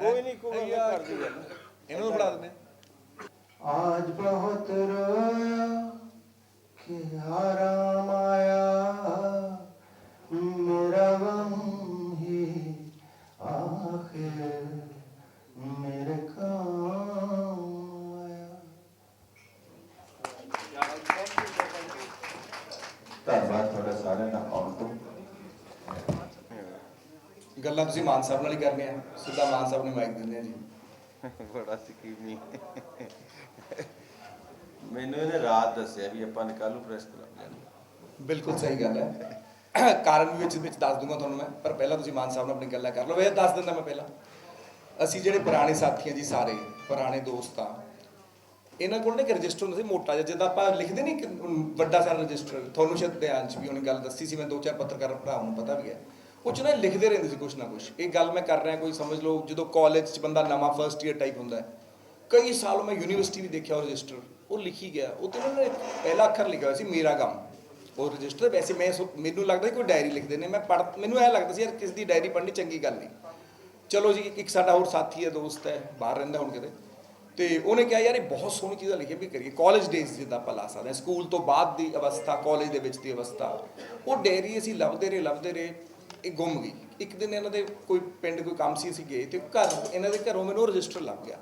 ਕੋਈ ਨਹੀਂ ਕੋਈ ਗੱਲ ਕਰਦੀ ਗੱਲ ਇਹਨਾਂ ਨੂੰ ਫੜਾ ਦਿੰਦੇ ਆਜ ਬਹੁਤ ਰੋਇਆ ਕਿ ਆਰਾਮ ਆਇਆ ਮੇਰਾ ਗਮ ਹੀ ਆਖਿਰ ਮੇਰੇ ਕਾਮ ਆਇਆ। ਧੰਨਵਾਦ ਤੁਹਾਡਾ ਸਾਰਿਆਂ ਦਾ ਆਉਣ ਤੋਂ। ਗੱਲਾਂ ਤੁਸੀਂ ਮਾਨ ਸਾਹਿਬ ਨਾਲ ਹੀ ਕਰਨੀਆਂ ਸਿੱਧਾ ਮਾਨ ਸਾਹਿਬ ਨੂੰ ਮਾਈਕ ਦਿੰਦੇ ਆ ਜੀ। ਬੜਾ ਸਕੀਮੀ। ਮੈਨੂੰ ਇਹਨੇ ਰਾਤ ਦੱਸਿਆ ਵੀ ਆਪਾਂ ਨੇ ਕੱਲ ਨੂੰ ਪ੍ਰੈਸ ਕਲੱਬ ਜਾਣਾ। ਬਿਲਕੁਲ ਸਹੀ ਗੱਲ ਹੈ। ਕਾਰਨ ਵਿੱਚ ਵਿੱਚ ਦੱਸ ਦੂੰਗਾ ਤੁਹਾਨੂੰ ਮੈਂ ਪਰ ਪਹਿਲਾਂ ਤੁਸੀਂ ਮਾਨ ਸਾਹਿਬ ਨਾਲ ਆਪਣੀ ਗੱਲਾਂ ਕਰ ਲਓ। ਇਹ ਦੱਸ ਦਿੰਦਾ ਮੈਂ ਪਹਿਲਾਂ। ਅਸੀਂ ਜਿਹੜੇ ਪੁਰਾਣੇ ਸਾਥੀ ਜੀ ਸਾਰੇ ਪੁਰਾਣੇ ਦੋਸਤ ਆ ਇਹਨਾਂ ਕੋਲ ਨਾ ਇੱਕ ਰਜਿਸਟਰ ਹੁੰਦਾ ਸੀ ਮੋਟਾ ਜਿਹਾ ਜਿੱਦਾਂ ਆਪਾਂ ਲਿਖਦੇ ਨਹੀਂ ਵੱਡਾ ਸਾਰਾ ਰਜਿਸਟਰ। ਤੁਹਾਨੂੰ ਸ਼ਾਇਦ ਧਿਆਨ ਚ ਵੀ ਉਹਨੇ ਗੱਲ ਦੱਸੀ ਸੀ ਮੈਂ ਦੋ ਚਾਰ ਪੱਤਰਕਾਰ ਭਰਾਵਾਂ ਨੂੰ ਪਤਾ ਵੀ ਹੈ। ਉਹ ਚ ਨਾ ਲਿਖਦੇ ਰਹਿੰਦੇ ਸੀ ਕੁਛ ਨਾ ਕੁਛ। ਇਹ ਗੱਲ ਮੈਂ ਕਰ ਰਿਹਾ, ਕੋਈ ਸਮਝ ਲਓ, ਜਦੋਂ ਕਾਲਜ ਚ ਬੰਦਾ ਨਵਾਂ ਫਰਸਟ ਈਅਰ ਟਾਈਪ ਹੁੰਦਾ ਹੈ। ਕਈ ਸਾਲ ਮੈਂ ਯੂਨੀਵਰਸਿਟੀ ਵੀ ਦੇਖਿਆ ਉਹ ਰਜਿਸਟਰ ਉਹ ਲਿਖੀ ਗਿਆ। ਉਹ ਤੇ ਉਹਨਾਂ ਨੇ ਪਹਿਲਾ ਅੱਖਰ ਲਿਖਿਆ ਹੋਇਆ ਸੀ, ਮੇਰਾ ਕੰਮ। ਉਹ ਰਜਿਸਟਰ ਵੈਸੇ ਮੈਂ ਸੋ- ਮੈਨੂੰ ਲੱਗਦਾ ਸੀ ਕੋਈ ਡਾਇਰੀ ਲਿਖਦੇ ਨੇ। ਮੈਂ ਪੜ੍ਹ ਮੈਨੂੰ ਇਹ ਲੱਗਦਾ ਸੀ, ਯਾਰ, ਕਿਸ ਦੀ ਡਾਇਰੀ ਪੜ੍ਹਨੀ ਚੰਗੀ ਗੱਲ ਨਹੀਂ। ਚਲੋ ਜੀ, ਇੱਕ ਸਾਡਾ ਹੋਰ ਸਾਥੀ ਹੈ, ਦੋਸਤ ਹੈ, ਬਾਹਰ ਰਹਿੰਦਾ ਹੁਣ ਕਿਤੇ। ਤੇ ਉਹਨੇ ਕਿਹਾ, ਯਾਰ, ਇਹ ਬਹੁਤ ਸੋਹਣੀ ਚੀਜ਼ਾਂ ਲਿਖੀਆਂ ਵੀ ਕਰੀਏ। ਕਾਲਜ ਡੇਜ਼ ਜਿੱਦਾਂ ਆਪਾਂ ਲਾ ਸਕਦੇ ਹਾਂ। ਸਕੂਲ ਤੋਂ ਬਾਅਦ ਦੀ ਅਵਸਥਾ ਕਾਲਜ ਦੇ ਵਿੱਚ ਦੀ ਅਵਸਥਾ। ਉਹ ਡਾਇਰੀ ਅਸੀਂ ਲੱਭਦੇ ਰਹੇ ਲੱਭਦੇ ਰਹੇ। ਇਹ ਗੁੰਮ ਗਈ। ਇੱਕ ਦਿਨ ਇਹਨਾਂ ਦੇ ਕੋਈ ਪਿੰਡ ਕੋਈ ਕੰਮ ਸੀ, ਅਸੀਂ ਗਏ ਤੇ ਘਰ ਇਹਨਾਂ ਦੇ ਘਰੋਂ ਮੈਨੂੰ ਰਜਿਸਟਰ ਲੱਗ ਗਿਆ।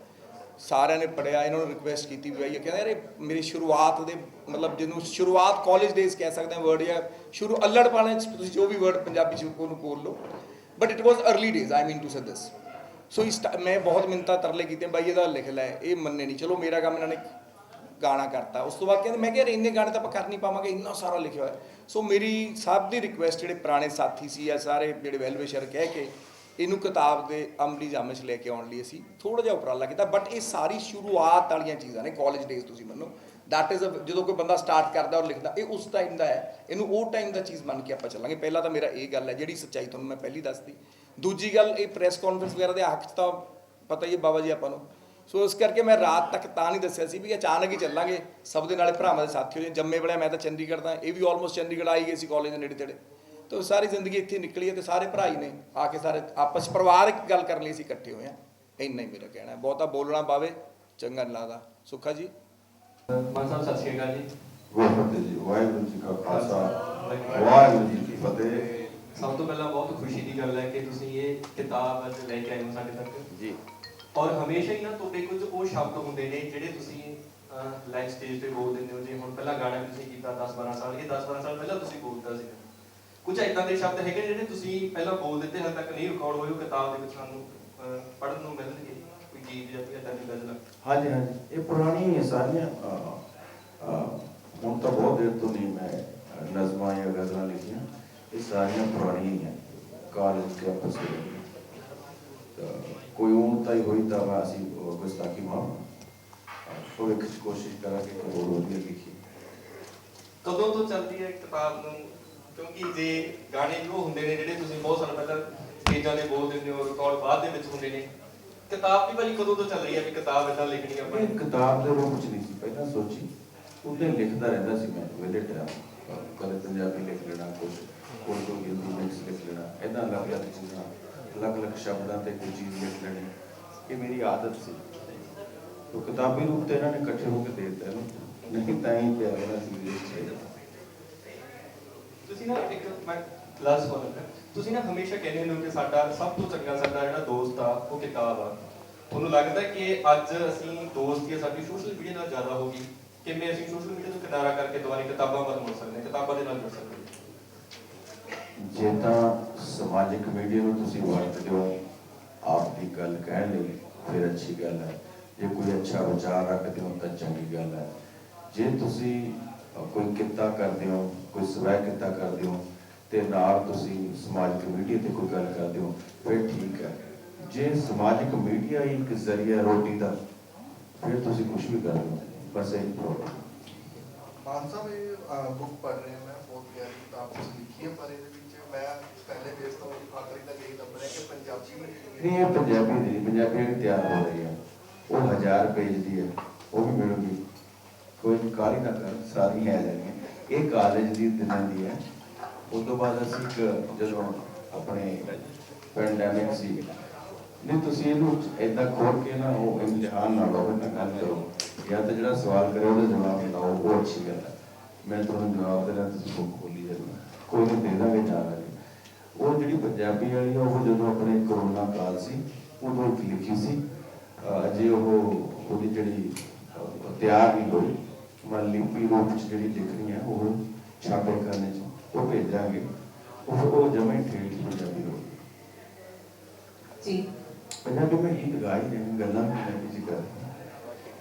ਸਾਰਿਆਂ ਨੇ ਪੜਿਆ ਇਹਨਾਂ ਨੂੰ ਰਿਕੁਐਸਟ ਕੀਤੀ ਵੀ ਆਈ ਕਹਿੰਦਾ, ਯਾਰ, ਇਹ ਮੇਰੀ ਸ਼ੁਰੂਆਤ ਦੇ ਮਤਲਬ ਜਿਹਨੂੰ ਸ਼ੁਰੂਆਤ ਕਾਲਜ ਡੇਜ਼ ਕਹਿ ਸਕਦੇ ਹਾਂ ਵਰਡ ਜਾਂ ਸ਼ੁਰੂ ਅਲੜ ਪਾਣੇ ਚ ਤੁਸੀਂ ਜੋ ਵੀ ਵਰਡ ਪੰਜਾਬੀ ਚ ਉਹਨੂੰ ਬੋਲ ਲਓ। But it was early days I mean to say this so is ਟ- ਮੈਂ ਬਹੁਤ ਮਿੰਤਾ ਤਰਲੇ ਕੀਤੇ ਬਾਈ, ਇਹਦਾ ਲਿਖ ਲੈ, ਇਹ ਮੰਨੇ ਨਹੀਂ ਚਲੋ, ਮੇਰਾ ਕੰਮ ਇਹਨਾਂ ਨੇ ਗਾਣਾ ਕਰਤਾ। ਉਸ ਤੋਂ ਬਾਅਦ ਕਹਿੰਦੇ, ਮੈਂ ਕਿਹਾ, ਯਾਰ, ਇੰਨੇ ਗਾਣੇ ਤਾਂ ਆਪਾਂ ਕਰ ਨਹੀਂ ਪਾਵਾਂਗੇ, ਇੰਨਾ ਸਾਰਾ ਲਿਖਿਆ ਹੋਇਆ। ਸੋ ਮੇਰੀ ਸਭ ਦੀ ਰਿਕੁਐਸਟ ਜਿਹੜੇ ਪੁਰਾਣੇ ਸਾਥੀ ਸੀ ਆ ਸਾਰੇ ਜਿਹੜੇ ਵੈਲਵਿਸ਼ਰ ਕਹਿ ਕੇ, ਇਹਨੂੰ ਕਿਤਾਬ ਦੇ ਅਮਲੀ ਜਾਮੇ 'ਚ ਲੈ ਕੇ ਆਉਣ ਲਈ ਅਸੀਂ ਥੋੜਾ ਜਿਹਾ ਉਪਰਾਲਾ ਕੀਤਾ। ਬਟ ਇਹ ਸਾਰੀ ਸ਼ੁਰੂਆਤ ਵਾਲੀਆਂ ਚੀਜ਼ਾਂ ਨੇ ਕਾਲਜ ਡੇਜ਼ ਤੁਸੀਂ ਮੰਨੋ। ਦੈਟ ਇਜ਼ ਜਦੋਂ ਕੋਈ ਬੰਦਾ ਸਟਾਰਟ ਕਰਦਾ ਔਰ ਲਿਖਦਾ, ਇਹ ਉਸ ਟਾਈਮ ਦਾ ਹੈ। ਇਹਨੂੰ ਉਹ ਟਾਈਮ ਦਾ ਚੀਜ਼ ਮੰਨ ਕੇ ਆਪਾਂ ਚੱਲਾਂਗੇ। ਪਹਿਲਾਂ ਤਾਂ ਮੇਰਾ ਇਹ ਗੱਲ ਹੈ, ਜਿਹੜੀ ਸੱਚਾਈ ਤੁਹਾਨੂੰ ਮੈਂ ਪਹਿਲੀ ਦੱਸਦੀ ਦੂਜੀ ਗੱਲ, ਇਹ ਪ੍ਰੈਸ ਕਾਨਫਰੰਸ ਵਗੈਰਾ ਦੇ ਹੱਕ 'ਚ ਤਾਂ ਪਤਾ ਹੀ ਹੈ ਬਾਬਾ ਜੀ ਆਪਾਂ ਨੂੰ। ਸੋ ਇਸ ਕਰਕੇ ਮੈਂ ਰਾਤ ਤੱਕ ਤਾਂ ਨਹੀਂ ਦੱਸਿਆ ਸੀ ਵੀ ਅਚਾਨਕ ਹੀ ਚੱਲਾਂਗੇ। ਸਭ ਦੇ ਨਾਲੇ ਭਰਾਵਾਂ ਦੇ ਸਾਥੀ ਹੋ ਜੇ ਜੰਮੇ ਵੇਲੇ ਮੈਂ ਤਾਂ ਚੰਡੀਗੜ੍ਹ ਦਾ ਇਹ ਵੀ ਆਲਮੋਸਟ ਚੰਡੀਗੜ੍ਹ ਆਈ ਗਏ ਸੀ ਕਾਲਜ ਦੇ ਨੇੜੇ ਤੇੜੇ। ਤਾਂ ਸਾਰੀ ਜ਼ਿੰਦਗੀ ਇੱਥੇ ਨਿਕਲੀ ਹੈ ਤੇ ਸਾਰੇ ਭਰਾ ਹੀ ਨੇ ਆ ਕੇ ਸਾਰੇ ਆਪਸ ਪਰਿਵਾਰਕ ਗੱਲ ਕਰਨ ਲਈ ਅਸੀਂ ਇਕੱਠੇ ਹੋਏ ਆ ਇੰਨਾ ਹੀ ਮੇਰਾ ਕਹਿਣਾ ਹੈ। ਬਹੁਤਾ ਬੋਲਣਾ ਪਾਵੇ ਚੰਗਾ ਨਹੀਂ ਲੱਗਦਾ। ਸੁੱਖਾ ਜੀ। ਮਾਨ ਸਾਹਿਬ ਸਤਿ ਸ਼੍ਰੀ ਅਕਾਲ ਜੀ। ਵਾਹਿਗੁਰੂ ਜੀ ਵਾਹਿਗੁਰੂ ਜੀ ਕਾ ਖਾਲਸਾ। ਵਾਹਿਗੁਰੂ ਜੀ ਕੀ ਫਤਿਹ। ਸਭ ਤੋਂ ਪਹਿਲਾਂ ਬਹੁਤ ਖੁਸ਼ੀ ਦੀ ਗੱਲ ਹੈ ਕਿ ਤੁਸੀਂ ਇਹ ਕਿਤਾਬ ਅੱਜ ਲੈ ਕੇ ਆਏ ਹੋ ਸਾਡੇ ਤੱਕ। ਜੀ। ਔਰ ਹਮੇਸ਼ਾ ਹੀ ਨਾ ਤੁਹਾਡੇ ਕੁਝ ਉਹ ਸ਼ਬਦ ਹੁੰਦੇ ਨੇ ਜਿਹੜੇ ਤੁਸੀਂ ਲਾਈਵ ਸਟੇਜ ਤੇ ਬੋਲ ਦਿੰਦੇ ਹੋ। ਜੇ ਹੁਣ ਪਹਿਲਾਂ ਗਾਣਾ ਤੁਸੀਂ ਕੀਤਾ 10 12 ਸਾਲ, ਇਹ 10 12 ਸਾਲ ਪਹਿਲਾਂ ਤੁਸੀਂ ਬੋਲਦਾ ਸੀ। ਕੁਝ ਇਦਾਂ ਦੇ ਸ਼ਬਦ ਹੈਗੇ ਜਿਹੜੇ ਤੁਸੀਂ ਪਹਿਲਾਂ ਬੋਲ ਦਿੱਤੇ ਹਾਲੇ ਤੱਕ ਨਹੀਂ ਰਿਕਾਰਡ ਹੋਏ, ਉਹ ਕਿਤਾਬ ਦੇ ਵਿੱਚ ਸਾਨੂੰ ਪੜ੍ਹਨ ਨੂੰ ਮਿਲਣਗੇ। ਕੋਈ ਗੀਤ ਜਾਂ ਕੋਈ ਇਦਾਂ ਦੀ ਗਜ਼ਲ ਹਾਂਜੀ ਹਾਂਜੀ। ਇਹ ਪੁਰਾਣੀ ਸਾਰੀਆਂ। ਹੁਣ ਤਾਂ ਬਹੁਤ ਦੇਰ ਤੋਂ ਨਹੀਂ ਮੈਂ ਨਜ਼ਮਾਂ ਜਾਂ ਗਜ਼ਲਾਂ ਲਿਖੀਆਂ। ਇਹ ਸਾਰੀਆਂ ਪੁਰਾਣੀਆਂ ਕਾਲਜ ਕੈਂਪਸ ਦੇ ਕੋਈ ਹੀ ਹੋਈ ਤਾਂ ਅਸੀਂ ਗੁਸਤਾਖੀ ਮਾਫ ਭਵਿੱਖ 'ਚ ਕੋਸ਼ਿਸ਼ ਕਰਾਂਗੇ ਕਿ ਹੋਰ ਵਧੀਆ ਲਿਖੀ ਕਦੋਂ ਤੋਂ ਚੱਲਦੀ ਹੈ ਕਿਤਾਬ ਨੂੰ ਕਿਉਂਕਿ ਜੇ ਗਾਣੇ ਵੀ ਉਹ ਹੁੰਦੇ ਨੇ ਜਿਹੜੇ ਤੁਸੀਂ ਬਹੁਤ ਸਾਲ ਪਹਿਲਾਂ ਸਟੇਜਾਂ ਤੇ ਬੋਲ ਦਿੰਦੇ ਹੋ ਰਿਕਾਰਡ ਬਾਅਦ ਦੇ ਵਿੱਚ ਹੁੰਦੇ ਨੇ ਕਿਤਾਬ ਦੀ ਭਾਜੀ ਕਦੋਂ ਤੋਂ ਚੱਲ ਰਹੀ ਹੈ ਵੀ ਕਿਤਾਬ ਇਦਾਂ ਲਿਖਣੀ ਆਪਾਂ ਇਹ ਕਿਤਾਬ ਦੇ ਰੂਪ 'ਚ ਨਹੀਂ ਸੀ ਪਹਿਲਾਂ ਸੋਚੀ ਉਹਦੇ ਲਿਖਦਾ ਰਹਿੰਦਾ ਸੀ ਮੈਂ ਵਿਲੇ ਟਾਈਮ ਕਦੇ ਪੰਜਾਬੀ ਲਿਖ ਲੈਣਾ ਕੁਝ ਕੋਈ ਕੋਈ ਹਿੰਦੀ ਮਿਕਸ ਲਿਖ ਲੈਣਾ ਇਦਾਂ ਅਲੱਗ ਅਲੱਗ ਚੀਜ਼ਾਂ ਅਲੱਗ ਅਲੱਗ ਸ਼ਬਦਾਂ ਤੇ ਕੋਈ ਚੀਜ਼ ਲਿਖ ਲੈਣੀ ਇਹ ਮੇਰੀ ਆਦਤ ਸੀ। ਤੋ ਕਿਤਾਬੀ ਰੂਪ ਤੇ ਇਹਨਾਂ ਨੇ ਇਕੱਠੇ ਹੋ ਕੇ ਦੇ ਦਿੱਤਾ ਇਹਨੂੰ। ਨਹੀਂ ਤਾਂ ਹੀ ਪਿਆ ਇਹਨਾਂ ਸੀ ਵਿੱਚ ਤੁਸੀਂ ਨਾ ਇੱਕ ਮੈਂ ਲਾਸਟ ਕੋਲ ਤੁਸੀਂ ਨਾ ਹਮੇਸ਼ਾ ਕਹਿੰਦੇ ਹੋ ਕਿ ਸਾਡਾ ਸਭ ਤੋਂ ਚੰਗਾ ਸਾਡਾ ਜਿਹੜਾ ਦੋਸਤ ਆ ਉਹ ਕਿਤਾਬ ਆ। ਤੁਹਾਨੂੰ ਲੱਗਦਾ ਕਿ ਅੱਜ ਅਸੀਂ ਦੋਸਤੀ ਸਾਡੀ ਸੋਸ਼ਲ ਮੀਡੀਆ ਨਾਲ ਜ਼ਿਆਦਾ ਹੋ ਗਈ? ਕਿਵੇਂ ਅਸੀਂ ਸੋਸ਼ਲ ਮੀਡੀਆ ਤੋਂ ਕਿਨਾਰਾ ਕਰਕੇ ਦੁਬਾਰਾ ਕਿਤਾਬਾਂ ਵੱਲ ਮੁੜ ਸਕਦੇ ਹਾਂ ਕਿਤਾਬਾਂ ਦੇ ਨਾਲ ਜੁੜ ਸਕਦੇ ਜੇ ਤਾਂ ਸਮਾਜਿਕ ਮੀਡੀਆ ਨੂੰ ਤੁਸੀਂ ਵਰਤਦੇ ਹੋ, ਆਪ ਦੀ ਗੱਲ ਕਹਿਣ ਲਈ ਫਿਰ ਅੱਛੀ ਗੱਲ ਹੈ। ਜੇ ਕੋਈ ਅੱਛਾ ਵਿਚਾਰ ਰੱਖਦੇ ਹੋ ਤਾਂ ਚੰਗੀ ਗੱਲ ਹੈ। ਜੇ ਤੁਸੀਂ ਕੋਈ ਕਿੱਤਾ ਕਰਦੇ ਹੋ, ਕੋਈ ਸਵੈ ਕਿੱਤਾ ਕਰਦੇ ਹੋ ਤੇ ਨਾਲ ਤੁਸੀਂ ਸਮਾਜਿਕ ਮੀਡੀਆ ਤੇ ਕੋਈ ਗੱਲ ਕਰਦੇ ਹੋ, ਫਿਰ ਠੀਕ ਹੈ। ਜੇ ਸਮਾਜਿਕ ਮੀਡੀਆ ਹੀ ਇੱਕ ਜ਼ਰੀਆ ਰੋਟੀ ਦਾ, ਫਿਰ ਤੁਸੀਂ ਕੁਝ ਵੀ ਕਰ ਲਓ ਬਸ ਇਹ ਪ੍ਰੋਬਲਮ ਮਾਨ ਸਾਹਿਬ, ਇਹ ਬੁੱਕ ਪੜ੍ਹ ਰਹੇ ਮੈਂ, ਬਹੁਤ ਪਿਆਰੀ ਕਿਤਾਬ ਤੁਸੀਂ ਲਿਖੀ ਹੈ ਪਰ ਇਹਦੇ ਵਿੱਚ ਮੈਂ ਪਹਿਲੇ ਪੇਜ ਤੋਂ ਆਖਰੀ ਤੱਕ ਇਹ ਲੱਭ ਰਿਹਾ ਕਿ ਪੰਜਾਬੀ ਨਹੀਂ, ਇਹ ਪੰਜਾਬੀ ਦੀ ਪੰਜਾਬੀ ਜਿਹੜੀ ਤਿਆਰ ਹੋ ਰਹੀ ਹੈ ਉਹ ਹਜ਼ਾਰ ਪੇਜ ਦੀ ਹੈ ਉਹ ਵੀ ਮਿਲੂਗੀ। ਕੋਈ ਕਾਲੀ ਨਾ ਕਰ ਸਾਰੀ ਹੈ ਜਾਣੀ ਇਹ ਕਾਲਜ ਦੀ ਦਿਨਾਂ ਦੀ ਹੈ ਉਸ ਤੋਂ ਬਾਅਦ ਅਸੀਂ ਇੱਕ, ਜਦੋਂ ਆਪਣੇ ਪੈਂਡੈਮਿਕ ਸੀ, ਨਹੀਂ, ਤੁਸੀਂ ਇਹਨੂੰ ਏਦਾਂ ਖੋਲ ਕੇ ਨਾ ਉਹ ਇਮਤਿਹਾਨ ਨਾ ਲਓ ਨਾ ਗੱਲ ਕਰੋ। ਜਾਂ ਤਾਂ ਜਿਹੜਾ ਸਵਾਲ ਕਰੇ, ਉਹਦਾ ਜਵਾਬ ਲਾਓ ਉਹ ਅੱਛੀ ਗੱਲ ਹੈ ਮੈਂ ਤੁਹਾਨੂੰ ਜਵਾਬ ਦੇਣਾ ਤੁਸੀਂ ਖੋਲੀ ਜਾਣਾ ਕੋਈ ਨਹੀਂ, ਦੇ ਦਾਂਗੇ ਜਾਣਾ ਪੰਜਾਬੀ ਵਾਲੀ ਉਹ ਜਦੋਂ ਆਪਣੇ ਕਰੋਨਾ ਕਾਲ ਸੀ ਉਦੋਂ ਲਿਖੀ ਸੀ? ਅਜੇ ਉਹ ਉਹਦੀ ਜਿਹੜੀ ਤਿਆਰ ਨਹੀਂ ਹੋਈ। ਮਨ ਲਿਪੀ ਰੂਪ ਵਿੱਚ ਜਿਹੜੀ ਲਿਖਣੀ ਹੈ ਉਹ ਛਾਪੇ ਕਰਨੇ ਚ ਉਹ ਭੇਜਾਂਗੇ। ਉਹ ਉਹ ਜਮੇ ਠੇਠ ਪੰਜਾਬੀ ਹੋ ਜੀ। ਪੰਜਾਬੀ ਮੈਂ ਗੀਤ ਗਾ ਹੀ ਰਹੇ ਗੱਲਾਂ ਪੰਜਾਬੀ ਜੀ ਕਰ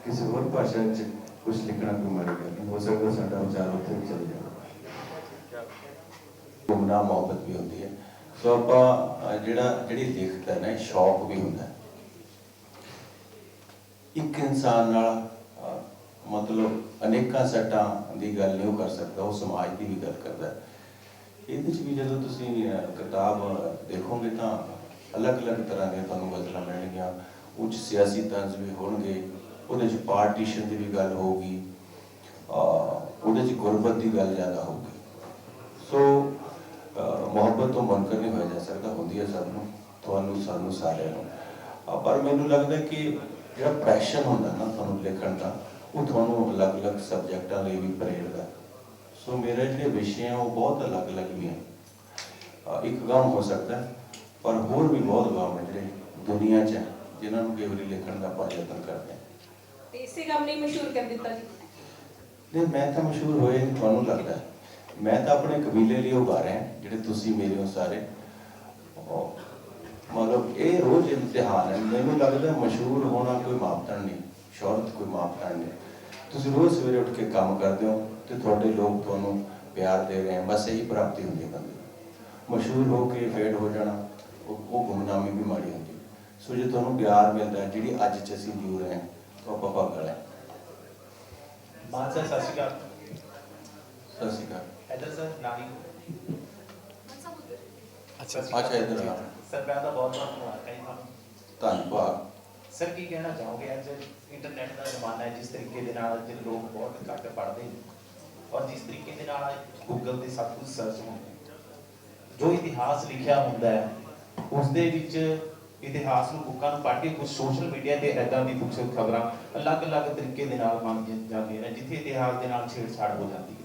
ਕਿਸੇ ਹੋਰ ਭਾਸ਼ਾ ਚ ਕੁਝ ਲਿਖਣਾ ਕੋਈ ਮਾਰੀ ਗੱਲ ਹੋ ਸਕਦਾ ਸਾਡਾ ਵਿਚਾਰ ਉੱਥੇ ਵੀ ਜਾਵੇ। ਗੁੰਮਨਾਮ ਮੁਹੱਬਤ ਵੀ ਹੁੰਦੀ ਹੈ। ਸੋ ਆਪਾਂ ਜਿਹੜਾ, ਜਿਹੜੀ ਲਿਖਤ ਹੈ ਨਾ ਸ਼ੌਕ ਵੀ ਹੁੰਦਾ। ਇੱਕ ਇਨਸਾਨ ਨਾਲ ਮਤਲਬ ਅਨੇਕਾਂ ਸੱਟਾਂ ਦੀ ਗੱਲ ਨਹੀਂ ਉਹ ਕਰ ਸਕਦਾ, ਉਹ ਸਮਾਜ ਦੀ ਵੀ ਗੱਲ ਕਰਦਾ। ਇਹਦੇ ਚ ਵੀ ਜਦੋਂ ਤੁਸੀਂ ਕਿਤਾਬ ਦੇਖੋਗੇ ਤਾਂ ਅਲੱਗ-ਅਲੱਗ ਤਰ੍ਹਾਂ ਦੀਆਂ ਤੁਹਾਨੂੰ ਗਜ਼ਲਾਂ ਮਿਲਣਗੀਆਂ। ਉੱਚ ਸਿਆਸੀ ਤੰਜ਼ ਵੀ ਹੋਣਗੇ, ਉਹਦੇ ਚ ਪਾਰਟੀਸ਼ਨ ਦੀ ਵੀ ਗੱਲ ਹੋਊਗੀ ਉਹਦੇ ਚ ਗੁਰਬਤ ਦੀ ਗੱਲ ਜ਼ਿਆਦਾ ਹੋਊਗੀ। ਸੋ ਮੁਹੱਬਤ ਤੋਂ ਮੁਨਕਰ ਨਹੀਂ ਹੋਇਆ ਜਾ ਸਕਦਾ ਹੁੰਦੀ ਹੈ ਸਭ ਨੂੰ ਤੁਹਾਨੂੰ ਸਾਨੂੰ ਸਾਰਿਆਂ ਨੂੰ। ਪਰ ਮੈਨੂੰ ਲੱਗਦਾ ਕਿ ਜਿਹੜਾ ਪੈਸ਼ਨ ਹੁੰਦਾ ਨਾ ਤੁਹਾਨੂੰ ਲਿਖਣ ਦਾ ਉਹ ਤੁਹਾਨੂੰ ਅਲੱਗ-ਅਲੱਗ ਸਬਜੈਕਟਾਂ ਲਈ ਵੀ ਪ੍ਰੇਰਦਾ ਸੋ ਮੇਰੇ ਜਿਹੜੇ ਵਿਸ਼ੇ ਆ ਉਹ ਬਹੁਤ ਅਲੱਗ-ਅਲੱਗ ਵੀ ਅਹ, ਇੱਕ ਗਾਮ ਹੋ ਸਕਦਾ ਪਰ ਹੋਰ ਵੀ ਬਹੁਤ ਗਾਮ ਹੈ ਜਿਹੜੇ ਦੁਨੀਆ 'ਚ ਜਿਨ੍ਹਾਂ ਨੂੰ ਕੇਵਲ ਲਿਖਣ ਦਾ ਆਪਾਂ ਯਤਨ ਕਰਦੇ ਤੇ ਇਸੇ ਕੰਮ ਨੇ ਮਸ਼ਹੂਰ ਕਰ ਦਿੱਤਾ ਜੀ ਨਹੀਂ ਮੈਂ ਤਾਂ ਮਸ਼ਹੂਰ ਹੋਏ ਤੁਹਾਨੂੰ ਲੱਗਦਾ ਹੈ। ਮੈਂ ਤਾਂ ਆਪਣੇ ਕਬੀਲੇ ਲਈ ਉਗਾ ਰਿਹਾ ਜਿਹੜੇ ਤੁਸੀਂ ਮੇਰੇ ਹੋ ਸਾਰੇ। ਮਤਲਬ ਇਹ ਰੋਜ਼ ਇਮਤਿਹਾਨ ਹੈ। ਮੈਨੂੰ ਲੱਗਦਾ ਮਸ਼ਹੂਰ ਹੋਣਾ ਕੋਈ ਮਾਪਦੰਡ ਨਹੀਂ ਸ਼ੌਹਰਤ ਕੋਈ ਮਾਪਦੰਡ ਨਹੀਂ। ਤੁਸੀਂ ਰੋਜ਼ ਸਵੇਰੇ ਉੱਠ ਕੇ ਕੰਮ ਕਰਦੇ ਹੋ ਤੇ ਤੁਹਾਡੇ ਲੋਕ ਤੁਹਾਨੂੰ ਪਿਆਰ ਦੇ ਰਹੇ ਹਨ। ਬਸ ਇਹੀ ਪ੍ਰਾਪਤੀ ਹੁੰਦੀ ਹੈ ਬੰਦੇ ਮਸ਼ਹੂਰ ਹੋ ਕੇ ਫੇਡ ਹੋ ਜਾਣਾ ਉਹ ਉਹ ਗੁੰਮਨਾਮੀ ਵੀ ਮਾੜੀ ਹੁੰਦੀ ਹੈ। ਸੋ ਜੇ ਤੁਹਾਨੂੰ ਪਿਆਰ ਮਿਲਦਾ ਹੈ, ਜਿਹੜੀ ਅੱਜ ਚ ਅਸੀਂ ਜੂ ਰਹੇ ਹਾਂ ਤਾਂ ਆਪਾਂ ਭਾਗਲ ਹੈ। ਸਰ ਸਤਿ ਸ਼੍ਰੀ ਅਕਾਲ। ਸਤਿ ਸ਼੍ਰੀ ਅਕਾਲ। ਇੱਧਰ ਸਰ ਨਾਨੀ। ਅੱਛਾ। ਇੱਧਰ ਆ। ਸਰ ਮੈਂ ਤਾਂ ਬਹੁਤ ਬਹੁਤ ਮੁਬਾਰਕਾਂ ਜੀ ਤੁਹਾਨੂੰ ਧੰਨਵਾਦ। ਸਰ ਕੀ ਕਹਿਣਾ ਚਾਹੋਗੇ? ਅੱਜ ਇੰਟਰਨੈਟ ਦਾ ਜ਼ਮਾਨਾ ਹੈ ਜਿਸ ਤਰੀਕੇ ਦੇ ਨਾਲ ਅੱਜ ਲੋਕ ਬਹੁਤ ਘੱਟ ਪੜ੍ਹਦੇ ਨੇ। ਔਰ ਜਿਸ ਤਰੀਕੇ ਦੇ ਨਾਲ ਗੂਗਲ ਤੇ ਸਭ ਕੁਝ ਸਰਚ ਹੁੰਦਾ ਹੈ। ਜੋ ਇਤਿਹਾਸ ਲਿਖਿਆ ਹੁੰਦਾ ਹੈ ਉਸ ਦੇ ਵਿੱਚ ਇਤਿਹਾਸ ਨੂੰ ਬੁੱਕਾਂ ਨੂੰ ਪੜ੍ਹ ਕੇ ਕੁਝ ਸੋਸ਼ਲ ਮੀਡੀਆ ਤੇ ਐਦਾਂ ਦੀ ਕੁਝ ਖਬਰਾਂ ਅਲੱਗ-ਅਲੱਗ ਤਰੀਕੇ ਦੇ ਨਾਲ ਮੰਗੀਆਂ ਜਾਂਦੀਆਂ ਨੇ ਜਿੱਥੇ ਇਤਿਹਾਸ ਦੇ ਨਾਲ ਛੇੜਛਾੜ ਹੋ ਜਾਂਦੀ ਹੈ।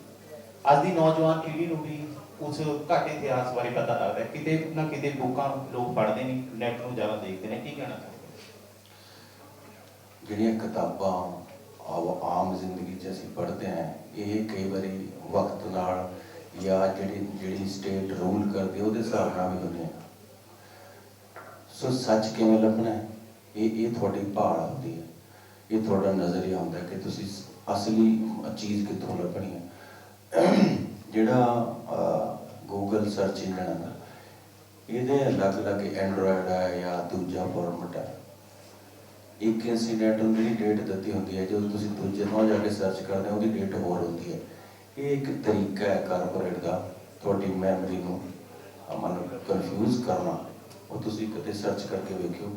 ਅੱਜ ਦੀ ਨੌਜਵਾਨ ਪੀੜ੍ਹੀ ਨੂੰ ਵੀ ਉਸ ਘੱਟ ਇਤਿਹਾਸ ਬਾਰੇ ਪਤਾ ਲੱਗਦਾ ਕਿਤੇ ਨਾ ਕਿਤੇ ਬੁੱਕਾਂ ਲੋਕ ਪੜ੍ਹਦੇ ਨਹੀਂ ਨੈਟ ਨੂੰ ਜ਼ਿਆਦਾ ਦੇਖਦੇ ਨੇ। ਕੀ ਕਹਿਣਾ ਜਿਹੜੀਆਂ ਕਿਤਾਬਾਂ ਆਮ ਜ਼ਿੰਦਗੀ 'ਚ ਅਸੀਂ ਪੜ੍ਹਦੇ ਹਾਂ, ਇਹ ਕਈ ਵਾਰੀ ਵਕਤ ਨਾਲ ਜਾਂ ਜਿਹੜੀ ਜਿਹੜੀ ਸਟੇਟ ਰੂਲ ਕਰਦੀ, ਉਹਦੇ ਹਿਸਾਬ ਨਾਲ ਵੀ ਹੁੰਦੀਆਂ। ਸੋ ਸੱਚ ਕਿਵੇਂ ਲੱਭਣਾ ਇਹ ਇਹ ਤੁਹਾਡੀ ਭਾਲ ਹੁੰਦੀ ਹੈ। ਇਹ ਤੁਹਾਡਾ ਨਜ਼ਰੀਆ ਹੁੰਦਾ ਕਿ ਤੁਸੀਂ ਅਸਲੀ ਚੀਜ਼ ਕਿੱਥੋਂ ਲੱਭਣੀ ਹੈ। ਜਿਹੜਾ ਗੂਗਲ ਸਰਚ ਇੰਜਨ ਹੈ ਇਹਦੇ ਅਲੱਗ-ਅਲੱਗ ਐਂਡਰੋਇਡ ਹੈ ਜਾਂ ਦੂਜਾ ਫਾਰਮੈਟ ਹੈ। ਇੱਕ ਇਨਸੀਡੈਂਟ ਨੂੰ ਜਿਹੜੀ ਡੇਟ ਦਿੱਤੀ ਹੁੰਦੀ ਹੈ, ਜਦੋਂ ਤੁਸੀਂ ਦੂਜੇ ਨੂੰ ਜਾ ਕੇ ਸਰਚ ਕਰਦੇ ਹੋ, ਉਹਦੀ ਡੇਟ ਹੋਰ ਹੁੰਦੀ ਹੈ। ਇਹ ਇੱਕ ਤਰੀਕਾ ਹੈ ਕਾਰਪੋਰੇਟ ਦਾ, ਤੁਹਾਡੀ ਮੈਮਰੀ ਨੂੰ ਮਤਲਬ ਕਨਫਿਊਜ਼ ਕਰਨਾ। ਉਹ ਤੁਸੀਂ ਕਿਤੇ ਸਰਚ ਕਰਕੇ ਵੇਖਿਓ।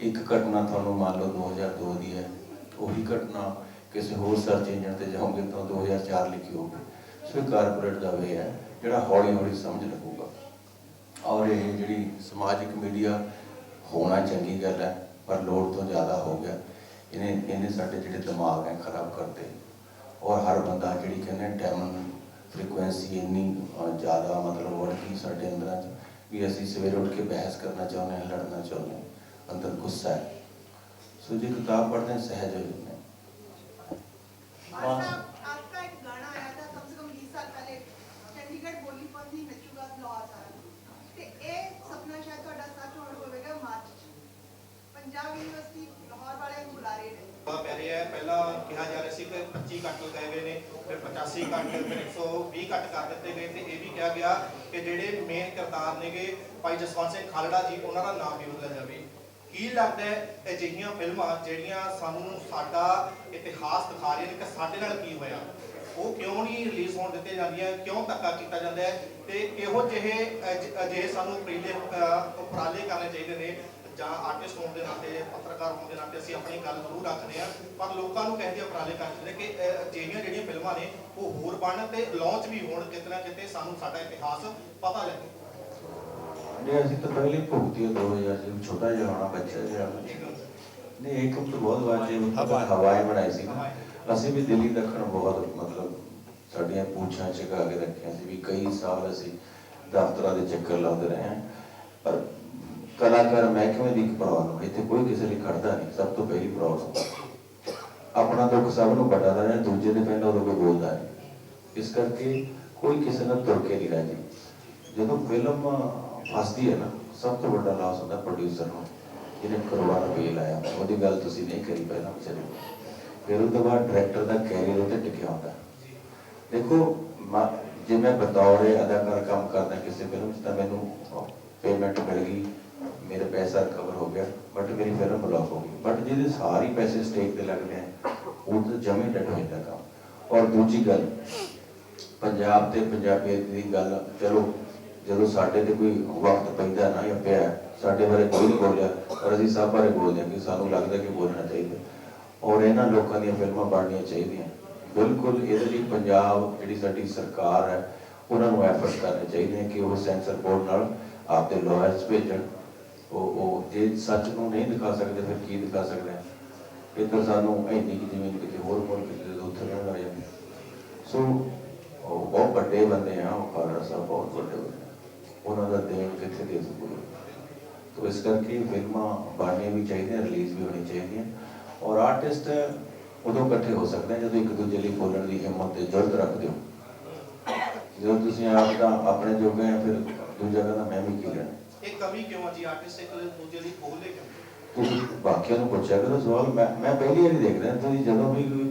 ਇੱਕ ਘਟਨਾ ਤੁਹਾਨੂੰ ਮੰਨ ਲਓ 2002 ਦੀ ਹੈ, ਉਹੀ ਘਟਨਾ ਕਿਸੇ ਹੋਰ ਸਰਚ ਇੰਜਨ ਤੇ ਜਾਓਗੇ ਤਾਂ 2004 ਲਿਖੀ ਹੋਊਗੀ। ਸੋ ਕਾਰਪੋਰੇਟ ਦਾ ਵੇ ਹੈ, ਜਿਹੜਾ ਹੌਲੀ ਹੌਲੀ ਸਮਝ ਲੱਗੂਗਾ। ਔਰ ਇਹ ਜਿਹੜੀ ਸਮਾਜਿਕ ਮੀਡੀਆ ਹੋਣਾ ਚੰਗੀ ਗੱਲ ਹੈ, ਪਰ ਲੋੜ ਤੋਂ ਜ਼ਿਆਦਾ ਹੋ ਗਿਆ। ਇਹਨੇ ਇਹਨੇ ਸਾਡੇ ਜਿਹੜੇ ਦਿਮਾਗ ਹੈ, ਖਰਾਬ ਕਰਤੇ ਔਰ ਹਰ ਬੰਦਾ ਜਿਹੜੀ ਕਹਿੰਦੇ ਟੈਮਨ ਫ੍ਰੀਕੁਐਂਸੀ ਇੰਨੀ ਜ਼ਿਆਦਾ, ਮਤਲਬ ਵੜ ਗਈ ਸਾਡੇ ਅੰਦਰਾਂ 'ਚ ਵੀ ਅਸੀਂ ਸਵੇਰੇ ਉੱਠ ਕੇ ਬਹਿਸ ਕਰਨਾ ਚਾਹੁੰਦੇ ਹਾਂ, ਲੜਨਾ ਚਾਹੁੰਦੇ ਹਾਂ, ਅੰਦਰ ਗੁੱਸਾ ਹੈ। ਸੋ ਜੇ ਕਿਤਾਬ ਪੜ੍ਹਦੇ ਸਹਿਜ ਹੋ ਜਾਂਦੇ ਹਾਂ। 25 ਕੱਟ ਲਗਾਏ ਗਏ ਨੇ, ਫਿਰ 85 ਕੱਟ ਫਿਰ 120 ਕੱਟ ਕਰ ਦਿੱਤੇ ਗਏ ਤੇ ਇਹ ਵੀ ਕਿਹਾ ਗਿਆ ਕਿ ਜਿਹੜੇ ਮੇਨ ਕਿਰਦਾਰ ਨੇਗੇ, ਭਾਈ ਜਸਵੰਤ ਸਿੰਘ ਖਾਲੜਾ ਜੀ, ਉਹਨਾਂ ਦਾ ਨਾਮ ਵੀ ਬਦਲਿਆ ਜਾਵੇ। ਕੀ ਲੱਗਦਾ ਹੈ, ਅਜਿਹੀਆਂ ਫਿਲਮਾਂ ਜਿਹੜੀਆਂ ਸਾਨੂੰ ਸਾਡਾ ਇਤਿਹਾਸ ਦਿਖਾ ਰਹੀਆਂ ਨੇ, ਕਿ ਸਾਡੇ ਨਾਲ ਕੀ ਹੋਇਆ? ਉਹ ਕਿਉਂ ਨਹੀਂ ਰਿਲੀਜ਼ ਹੋਣ ਦਿੱਤੇ ਜਾਂਦੀਆਂ, ਕਿਉਂ ਧੱਕਾ ਕੀਤਾ ਜਾਂਦਾ ਹੈ? ਤੇ ਇਹੋ ਜਿਹੇ ਅਜਿਹੇ ਸਾਨੂੰ ਉਪਰੀਲੇ ਉਪਰਾਲੇ ਕਰਨੇ ਚਾਹੀਦੇ ਨੇ। ਜਾਂ ਆਰਟਿਸਟ ਹੋਣ ਦੇ ਨਾਤੇ ਪੱਤਰਕਾਰ ਹੋਣ ਦੇ ਨਾਤੇ ਅਸੀਂ ਆਪਣੀ ਗੱਲ ਜ਼ਰੂਰ ਰੱਖਦੇ ਹਾਂ। ਪਰ ਲੋਕਾਂ ਨੂੰ ਕਹਿੰਦੇ ਉਪਰਾਲੇ ਕਰਦੇ ਨੇ ਕਿ ਅਜਿਹੀਆਂ ਜਿਹੜੀਆਂ ਫਿਲਮਾਂ ਨੇ ਉਹ ਹੋਰ ਬਣਨ ਤੇ ਲਾਂਚ ਵੀ ਹੋਣ ਕਿਤੇ ਨਾ ਕਿਤੇ ਸਾਨੂੰ ਸਾਡਾ ਇਤਿਹਾਸ ਪਤਾ ਲੱਗੇ। ਨਹੀਂ ਅਸੀਂ ਤਾਂ ਪਹਿਲੇ ਭੁਗਤੀ ਹੈ 2000 ਚ ਛੋਟਾ ਜਿਹਾ ਹੋਣਾ ਬੱਚਾ ਜਿਹਾ ਨਹੀਂ ਇੱਕ ਤੋਂ ਬਹੁਤ ਵਾਰ ਜੇ ਹਵਾਈ ਬਣਾਈ ਸੀ ਨਾ ਅਸੀਂ ਵੀ ਦਿੱਲੀ ਦੱਖਣ ਬਹੁਤ ਮਤਲਬ ਸਾਡੀਆਂ ਪੂਛਾਂ ਚਕਾ ਕੇ ਰੱਖੀਆਂ ਸੀ ਵੀ ਕਈ ਸਾਲ ਅਸੀਂ ਦਫ਼ਤਰਾਂ ਦੇ ਚੱਕਰ ਲਾਉਂਦੇ ਰਹੇ ਹਾਂ। ਪਰ ਕਲਾਕਾਰ ਮਹਿਕਮੇ ਦੀ ਇੱਕ ਪ੍ਰੋਬਲਮ ਇੱਥੇ ਕੋਈ ਕਿਸੇ ਲਈ ਖੜਦਾ ਨਹੀਂ, ਸਭ ਤੋਂ ਪਹਿਲੀ ਪ੍ਰੋਬਲਮ ਆਪਣਾ ਦੁੱਖ ਸਭ ਨੂੰ ਵੱਡਾ ਦਾ ਹੈ, ਦੂਜੇ ਦੇ ਪੈਂਦਾ ਉਹਦਾ ਕੋਈ ਬੋਲਦਾ ਨਹੀਂ ਇਸ ਕਰਕੇ ਕੋਈ ਕਿਸੇ ਨਾਲ ਤੁਰ ਕੇ ਨਹੀਂ ਰਾਜੀ ਜਦੋਂ ਫਿਲਮ ਫਸਦੀ ਹੈ ਨਾ, ਸਭ ਤੋਂ ਵੱਡਾ ਲਾਸ ਹੁੰਦਾ ਪ੍ਰੋਡਿਊਸਰ ਨੂੰ, ਜਿਹਨੇ ਕਰੋੜਾਂ ਰੁਪਏ ਲਾਇਆ ਉਹਦੀ ਗੱਲ ਤੁਸੀਂ ਨਹੀਂ ਕਰੀ ਪਹਿਲਾਂ ਚਲੋ ਫਿਰ ਉਹ ਤੋਂ ਬਾਅਦ ਡਾਇਰੈਕਟਰ ਦਾ ਕੈਰੀਅਰ ਉੱਤੇ ਟਿਕਿਆ ਹੁੰਦਾ। ਦੇਖੋ, ਮੈਂ- ਜੇ ਮੈਂ ਬਤੌਰ ਅਦਾਕਾਰ ਕੰਮ ਕਰਦਾ ਕਿਸੇ ਫਿਲਮ 'ਚ ਤਾਂ ਮੈਨੂੰ ਪੇਮੈਂਟ ਮਿਲ ਗਈ। ਮੇਰਾ ਪੈਸਾ ਕਵਰ ਹੋ ਗਿਆ ਬਟ ਮੇਰੀ ਫਿਲਮ ਬਲੌਕ ਹੋ ਗਈ। ਬਟ ਜਿਹਦੇ ਸਾਰੇ ਪੈਸੇ ਸਟੇਕ ਤੇ ਲੱਗਦੇ ਆ ਉਹ ਤਾਂ ਜਮੇ ਡੱਟ ਹੋ ਕੰਮ। ਔਰ ਦੂਜੀ ਗੱਲ, ਪੰਜਾਬ ਤੇ ਪੰਜਾਬੀਅਤ ਦੀ ਗੱਲ, ਚਲੋ, ਜਦੋਂ ਸਾਡੇ ਤੇ ਕੋਈ ਵਕਤ ਪੈਂਦਾ ਨਾ ਜਾਂ ਪਿਆ, ਸਾਡੇ ਬਾਰੇ ਕੋਈ ਨਹੀਂ ਬੋਲਿਆ, ਪਰ ਅਸੀਂ ਸਭ ਬਾਰੇ ਬੋਲਦੇ ਹਾਂ ਕਿ ਸਾਨੂੰ ਲੱਗਦਾ ਕਿ ਬੋਲਣਾ ਚਾਹੀਦਾ। ਔਰ ਇਹਨਾਂ ਲੋਕਾਂ ਦੀਆਂ ਫਿਲਮਾਂ ਬਣਨੀਆਂ ਚਾਹੀਦੀਆਂ। ਬਿਲਕੁਲ ਇਹਦੇ ਲਈ ਪੰਜਾਬ, ਜਿਹੜੀ ਸਾਡੀ ਸਰਕਾਰ ਹੈ, ਉਹਨਾਂ ਨੂੰ ਐਫਰਟ ਕਰਨੇ ਚਾਹੀਦੇ ਕਿ ਉਹ ਸੈਂਸਰ ਬੋਰਡ ਨਾਲ ਆਪਦੇ ਲਾਇਰਸ ਭੇਜਣ। ਉਹ ਉਹ ਜੇ ਸੱਚ ਨੂੰ ਨਹੀਂ ਦਿਖਾ ਸਕਦੇ, ਫਿਰ ਕੀ ਦਿਖਾ ਸਕਦੇ ਆ? ਇਹ ਸਾਨੂੰ ਇੰਨੀ ਕਿ ਜ਼ਮੀਨ ਕਿਤੇ ਹੋਰ ਮੁਲਕ ਕਿਤੇ ਉੱਥੇ ਰਹਿਣ ਲੱਗ ਸੋ ਉਹ ਬਹੁਤ ਵੱਡੇ ਬੰਦੇ ਆ, ਉਹ ਖਾਲੜਾ ਸਾਹਿਬ ਬਹੁਤ ਵੱਡੇ ਬੰਦੇ ਉਹਨਾਂ ਦਾ ਦੇਣ ਕਿੱਥੇ ਦੇ ਸਕੂਗੇ ਤੋ ਇਸ ਕਰਕੇ ਫਿਲਮਾਂ ਬਣਨੀਆਂ ਵੀ ਚਾਹੀਦੀਆਂ, ਰਿਲੀਜ਼ ਵੀ ਹੋਣੀ ਚਾਹੀਦੀਆਂ। ਔਰ ਆਰਟਿਸਟ ਉਦੋਂ ਇਕੱਠੇ ਹੋ ਸਕਦੇ ਜਦੋਂ ਇੱਕ ਦੂਜੇ ਲਈ ਬੋਲਣ ਦੀ ਹਿੰਮਤ ਤੇ ਜੁਰਤ ਰੱਖਦੇ ਹੋ। ਜਦੋਂ ਤੁਸੀਂ ਆਪ ਦਾ ਆਪਣੇ ਜੋਗੇ ਆ, ਫਿਰ ਦੂਜਾ ਕਹਿੰਦਾ, ਮੈਂ ਵੀ ਕੀ ਲੈਣਾ? ਇਹ ਕਮੀ ਕਿਉਂ ਆ ਜੀ? ਆਰਟਿਸਟ ਇੱਕ ਦੂਜੇ ਲਈ ਬੋਲਦੇ ਕਿਉਂ? ਤੁਸੀਂ ਬਾਕੀਆਂ ਨੂੰ ਪੁੱਛਿਆ ਕਰੋ ਸਵਾਲ ਮੈਂ ਮੈਂ ਪਹਿਲੀ ਵਾਰੀ ਦੇਖ ਰਿਹਾ ਤੁਸੀਂ ਜਦੋਂ ਵੀ ਕੋਈ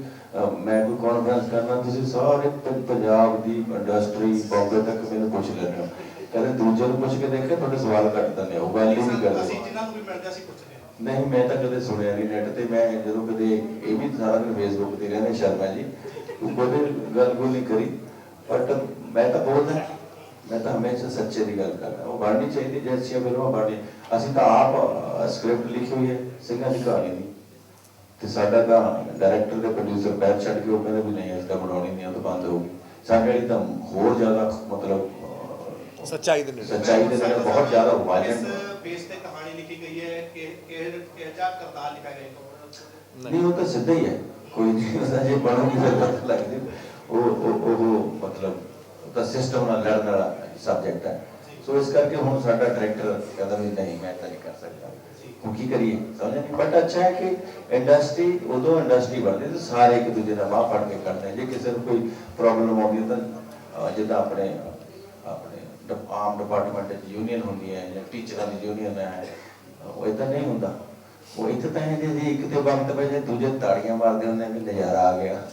ਮੈਂ ਕੋਈ ਕਾਨਫਰੰਸ ਕਰਨਾ ਤੁਸੀਂ ਸਾਰੇ ਪੰਜਾਬ ਦੀ ਇੰਡਸਟਰੀ ਬੰਬੇ ਤੱਕ ਮੈਨੂੰ ਪੁੱਛ ਲੈਂਦੇ ਹੋ। ਕਹਿੰਦੇ ਦੂਜੇ ਨੂੰ ਪੁੱਛ ਕੇ ਦੇਖੇ ਤੁਹਾਡੇ ਸਵਾਲ ਕੱਟ ਦਿੰਦੇ ਹੋ ਗੱਲ ਹੀ ਨਹੀਂ ਅਸੀਂ ਕਰਦੇ ਜਿਨ੍ਹਾਂ ਨੂੰ ਵੀ ਮਿਲਦੇ ਅਸੀਂ ਪੁੱਛਦੇ ਨਹੀਂ ਮੈਂ ਤਾਂ ਕਦੇ ਸੁਣਿਆ ਨਹੀਂ ਨੈਟ ਤੇ ਮੈਂ ਜਦੋਂ ਕਦੇ ਇਹ ਵੀ ਸਾਰਾ ਦਿਨ ਫੇਸਬੁੱਕ ਤੇ ਰਹਿੰਦੇ ਸ਼ਰਮਾ ਜੀ ਕਦੇ ਗੱਲ ਗੁੱਲ ਨਹੀਂ ਕਰੀ। ਬਟ ਮੈਂ ਤਾਂ ਬੋਲਦਾ ਮੈਂ ਤਾਂ ਹਮੇਸ਼ਾ ਸੱਚੇ ਦੀ ਗੱਲ ਕਰਦਾ ਉਹ ਬਣਨੀ ਚਾਹੀਦੀ ਜੈਸੀਆਂ ਫਿਲਮਾਂ ਬਣਨੀ ਅਸੀਂ ਤਾਂ ਆਪ ਸਕ੍ਰਿਪਟ ਲਿਖੀ ਹੋਈ ਹੈ ਸਿੰਘਾਂ ਦੀ ਕਹਾਣੀ ਨਹੀਂ। ਤੇ ਸਾਡਾ ਤਾਂ ਡਾਇਰੈਕਟਰ ਤੇ ਪ੍ਰੋਡਿਊਸਰ ਪੈਰ ਛੱਡ ਕੇ ਉਹ ਕਹਿੰਦੇ ਵੀ ਨਹੀਂ ਇਸ ਦਾ ਬਣਾਉਣੀ ਨਹੀਂ ਉਹ ਤਾਂ ਬੰਦ ਹੋ ਗਈ। ਸਾਡੇ ਵਾਲੀ ਤਾਂ ਹੋਰ ਜ਼ਿਆਦਾ ਮਤਲਬ ਸੱਚਾਈ ਦੇ ਨੇੜੇ। ਸੱਚਾਈ ਦੇ ਨਾਲ ਬਹੁਤ ਜ਼ਿਆਦਾ ਇਸ ਵਾਇਲੈਂਟ ਬੇਸ ਤੇ ਕਹਾਣੀ ਲਿਖੀ ਗਈ ਹੈ ਕਿ ਕਿ ਕਿ ਜਾ ਕਰਤਾਰ ਲਿਖਿਆ ਗਿਆ ਨਹੀਂ ਉਹ ਤਾਂ ਸਿੱਧਾ ਹੀ ਹੈ। ਕੋਈ ਨਹੀਂ ਉਹਦਾ ਜੇ ਬਣੂਗੀ ਫਿਰ ਪਤਾ ਲੱਗ ਜੂ। ਉਹ ਉਹ ਉਹ ਮਤਲਬ ਤਾਂ ਸਿਸਟਮ ਨਾਲ ਲੜਨ ਵਾਲਾ ਸਬਜੈਕਟ ਹੈ। ਸੋ ਇਸ ਕਰਕੇ ਹੁਣ ਸਾਡਾ ਡਾਇਰੈਕਟਰ ਕਹਿੰਦਾ ਵੀ ਨਹੀਂ ਮੈਂ ਤਾਂ ਨਹੀਂ ਕਰ ਸਕਦਾ। ਹੁਣ ਕੀ ਕਰੀਏ? ਸਮਝ ਨਹੀਂ? ਬਟ ਅੱਛਾ ਹੈ ਕਿ ਇੰਡਸਟਰੀ ਉਦੋਂ ਇੰਡਸਟਰੀ ਬਣਦੀ ਤੇ ਸਾਰੇ ਇੱਕ ਦੂਜੇ ਦਾ ਬਾਹ ਫੜ ਕੇ ਕਰਦੇ। ਆ। ਜੇ ਕਿਸੇ ਨੂੰ ਕੋਈ ਪ੍ਰੋਬਲਮ ਆਉਂਦੀ ਹੈ ਤਾਂ ਅਹ, ਜਿੱਦਾਂ ਆਪਣੇ ਆਪਣੇ ਡਿਪ- ਆਮ ਡਿਪਾਰਟਮੈਂਟ ਚ ਯੂਨੀਅਨ ਹੁੰਦੀ ਹੈ ਜਾਂ ਟੀਚਰਾਂ ਦੀ ਯੂਨੀਅਨ ਹੈ ਉਹ ਇਦਾਂ ਨਹੀਂ ਹੁੰਦਾ। ਉਹ ਇੱਥੇ ਤਾਂ ਇਹ ਜੇ ਇੱਕ ਤੇ ਵਕਤ ਪੈ ਜੇ ਦੂਜੇ ਤਾੜੀਆਂ ਮਾਰਦੇ ਹੁੰਦੇ ਵੀ ਨਜ਼ਾਰਾ ਆ ਗਿਆ।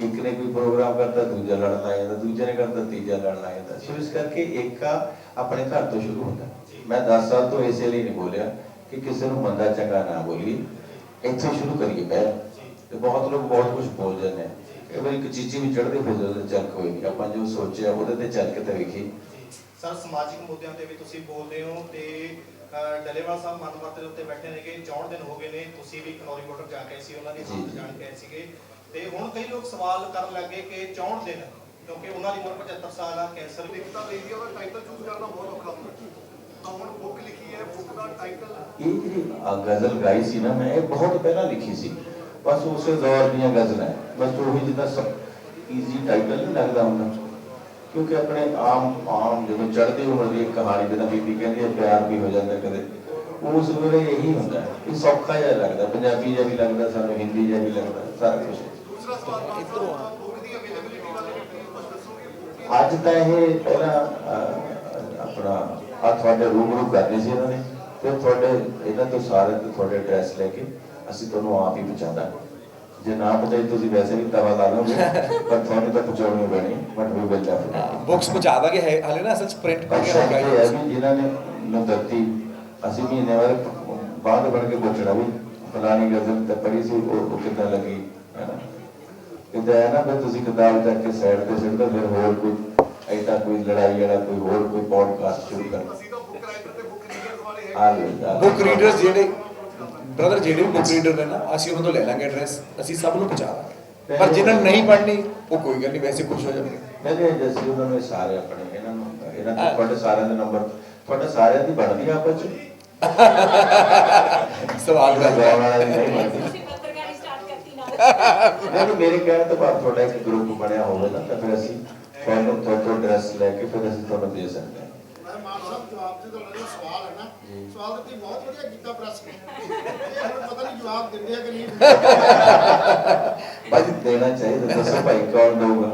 ਇੱਕ ਨੇ ਕੋਈ ਪ੍ਰੋਗਰਾਮ ਕਰਤਾ ਦੂਜਾ ਲੜਨ ਲੱਗ ਜਾਂਦਾ ਦੂਜੇ ਨੇ ਕਰਤਾ ਤੀਜਾ ਲੜਨ ਲੱਗ ਜਾਂਦਾ। ਸੋ ਇਸ ਕਰਕੇ ਏਕਾ ਆਪਣੇ ਘਰ ਤੋਂ ਸ਼ੁਰੂ ਹੁੰਦਾ। ਮੈਂ 10 ਸਾਲ ਤੋਂ ਇਸੇ ਲਈ ਨਹੀਂ ਬੋਲਿਆ ਕਿ ਕਿਸੇ ਨੂੰ ਮੰਦਾ ਚੰਗਾ ਨਾ ਬੋਲੀਏ। ਇੱਥੇ ਸ਼ੁਰੂ ਕਰੀਏ ਪਹਿਲਾਂ। ਤੇ ਬਹੁਤ ਲੋਕ ਬਹੁਤ ਕੁਝ ਬੋਲ ਜਾਂਦੇ ਆ। ਕਈ ਵਾਰੀ ਇੱਕ ਚੀਚੀ ਵੀ ਚੜ੍ਹਦੇ ਫਿਰ ਜਦੋਂ ਚੱਲ ਕੋਈ ਨਹੀਂ ਆਪਾਂ ਜੋ ਸੋਚਿਆ ਉਹਦੇ ਤੇ ਚੱਲ ਕੇ ਤਾਂ ਵੇਖੀ ਸਰ ਸਮਾਜਿਕ ਮੁੱਦਿਆਂ ਤੇ ਵੀ ਤੁਸੀਂ ਬੋਲਦੇ ਹੋ ਤੇ ਡੱਲੇਵਾਲ ਸਾਹਿਬ ਮਨਮਤ ਦੇ ਉੱਤੇ ਬੈਠੇ ਨੇਗੇ 64 ਦਿਨ ਹੋ ਗਏ ਨੇ। ਤੁਸੀਂ ਵੀ ਕਨੌਰੀ ਬਾਰਡਰ ਜਾ ਕੇ ਸੀ ਉਹਨਾਂ ਦੀ ਜੀ, ਹਾਲਤ ਜੀ। ਜਾਣ ਕੇ ਸੀਗੇ। ਤੇ ਹੁਣ ਕਈ ਲੋਕ ਸਵਾਲ ਕਰਨ ਲੱਗੇ ਕਿ 64 ਦਿਨ ਕਿਉਂਕਿ ਉਹਨਾਂ ਦੀ ਉਮਰ 75 ਸਾਲ ਆ ਕੈਂਸਰ ਵੀ ਲਿਖਤਾ ਲਈ ਉਹਦਾ ਟਾਈਟਲ ਚੂਜ਼ ਕਰਨਾ ਬਹੁਤ ਔਖਾ ਹੁੰਦਾ ਤਾਂ ਹੁਣ ਬੁੱਕ ਲਿਖੀ ਹੈ ਬੁੱਕ ਦਾ ਟਾਈਟਲ ਇਹ ਜਿਹੜੀ ਆ ਗਜ਼ਲ ਗਾਈ ਸੀ ਨਾ ਮੈਂ ਇਹ ਬਹੁਤ ਪਹਿਲਾਂ ਲਿਖੀ ਸੀ ਬਸ ਉਸੇ ਦੌਰ ਦੀਆਂ ਗਜ਼ਲਾਂ ਹੈ। ਬਸ ਉਹੀ ਜਿੱਦਾਂ ਈਜ਼ੀ ਟਾਈਟਲ ਨਹੀਂ ਲੱਗਦਾ ਹੁੰਦਾ ਕਿਉਂਕਿ ਆਪਣੇ ਆਮ ਆਮ ਜਦੋਂ ਚੜ੍ਹਦੀ ਉਮਰ ਦੀ ਇੱਕ ਕਹਾਣੀ ਜਿੱਦਾਂ ਬੀਬੀ ਕਹਿੰਦੀ ਹੈ ਪਿਆਰ ਵੀ ਹੋ ਜਾਂਦਾ ਕਦੇ ਉਸ ਵੇਲੇ ਇਹੀ ਹੁੰਦਾ। ਇਹ ਸੌਖਾ ਜਿਹਾ ਲੱਗਦਾ ਪੰਜਾਬੀ ਜਿਹਾ ਵੀ ਲੱਗਦਾ ਸਾਨੂੰ ਹਿੰਦੀ ਜਿਹਾ ਵੀ ਲੱਗਦਾ ਸਾਰਾ ਕੁਝ ਵੀ ਅੱਜ ਤਾਂ ਇਹ ਪਹਿਲਾਂ ਆਪਣਾ ਆ ਤੁਹਾਡੇ ਰੂਬਰੂ ਕਰਨੀ ਸੀ ਇਹਨਾਂ ਨੇ ਫਿਰ ਤੁਹਾਡੇ ਇਹਨਾਂ ਤੋਂ ਸਾਰੇ ਤੋਂ ਤੁਹਾਡੇ ਐਡਰੈਸ ਲੈ ਕੇ ਅਸੀਂ ਤੁਹਾਨੂੰ ਆਪ ਹੀ ਪਹੁੰਚਾਦਾ ਜੇ ਨਾ ਪਹੁੰਚਾਈ ਤੁਸੀਂ ਵੈਸੇ ਵੀ ਤਵਾ ਲਾ ਲਓਗੇ ਪਰ ਤੁਹਾਨੂੰ ਤਾਂ ਪਹੁੰਚਾਉਣੀ ਪੈਣੀ but we will definitely books ਪਹੁੰਚਾ ਦਾਂਗੇ ਹੈ ਹਲੇ ਨਾ ਅਸਲ ਪ੍ਰਿੰਟ ਕਰਕੇ ਅੱਛਾ ਇਹ ਵੀ ਜਿਨ੍ਹਾਂ ਨੇ ਨੂੰ ਦਿੱਤੀ ਅਸੀਂ ਮਹੀਨੇ ਬਾਅਦ ਬਾਅਦ ਬਣ ਕੇ ਪੁੱਛਣਾ ਵੀ ਫਲਾਣੀ ਗਜ਼ਲ ਤੇ ਪੜ੍ਹੀ ਸੀ ਉਹ ਕਿੱਦਾਂ ਲੱਗੀ? ਕਿਦਾਂ ਹੈ ਨਾ ਫਿਰ ਤੁਸੀਂ ਕਿਤਾਬ ਚੱਕ ਕੇ ਸਾਈਡ ਤੇ ਸਿੱਟ ਦੋ ਫਿਰ ਹੋਰ ਕੋਈ ਐਡਾ ਕੋਈ ਲੜਾਈ ਵਾਲਾ ਕੋਈ ਹੋਰ ਕੋਈ ਪੋਡਕਾਸਟ ਸ਼ੁਰੂ ਕਰ। ਅਸੀਂ ਤਾਂ ਬੁੱਕ ਰੀਡਰਸ ਜਿਹੜੇ ਬ੍ਰਦਰ ਜਿਹੜੇ ਵੀ ਬੁੱਕ ਰੀਡਰ ਨੇ ਨਾ ਅਸੀਂ ਉਹਨਾਂ ਤੋਂ ਲੈ ਲਾਂਗੇ ਐਡਰੈਸ ਅਸੀਂ ਸਭ ਨੂੰ ਪਹੁੰਚਾ ਦਾਂਗੇ ਪਰ ਜਿਨ੍ਹਾਂ ਨੇ ਨਹੀਂ ਪੜ੍ਹਨੀ ਉਹ ਕੋਈ ਗੱਲ ਨਹੀਂ ਵੈਸੇ ਖੁਸ਼ ਹੋ ਜਾਣਗੇ। ਕਹਿੰਦੇ ਜੈਸੇ ਉਹਨਾਂ ਨੇ ਸਾਰੇ ਆਪਣੇ ਇਹਨਾਂ ਨੂੰ ਇਹਨਾਂ ਤੋਂ ਤੁਹਾਡੇ ਸਾਰਿਆਂ ਦੇ ਨੰਬਰ ਤੁਹਾਡੇ ਸਾਰਿਆਂ ਦੀ ਬਣਦੀ ਆ ਆਪਸ ਚ? ਸਵਾਲ ਇਹਦਾ ਕਰ ਜਵਾਬ ਵਾਲਾ ਦੀ ਨਹੀਂ ਬਣਦੀ। ਨਹੀਂ ਮੇਰੇ ਕਹਿਣ ਤੋਂ ਬਾਅਦ ਤੁਹਾਡਾ ਇੱਕ ਗਰੁੱਪ ਬਣਿਆ ਹੋਵੇ ਨਾ ਤਾਂ ਫਿਰ ਅਸੀਂ ਤੁਹਾਨੂੰ ਤੁਹਾਡੇ ਡਰੈਸ ਲੈ ਕੇ ਫਿਰ ਅਸੀਂ ਤੁਹਾਨੂੰ ਦੇ ਸਕਦੇ ਹਾਂ। ਮੈਂ ਮਾਨ ਸਾਹਿਬ ਜਵਾਬ ਤੇ ਤੁਹਾਡਾ ਸਵਾਲ ਹੈ ਨਾ ਸਵਾਲ ਤੇ ਤੁਸੀਂ ਬਹੁਤ ਵਧੀਆ ਕੀਤਾ ਪ੍ਰੈਸ ਨੇ। ਇਹ ਹੁਣ ਪਤਾ ਨਹੀਂ ਜਵਾਬ ਦਿੰਦੇ ਆ ਕਿ ਨਹੀਂ ਭਾਜੀ ਦੇਣਾ ਚਾਹੀਦਾ ਦੱਸੋ ਭਾਈ ਕੌਣ ਦਊਗਾ?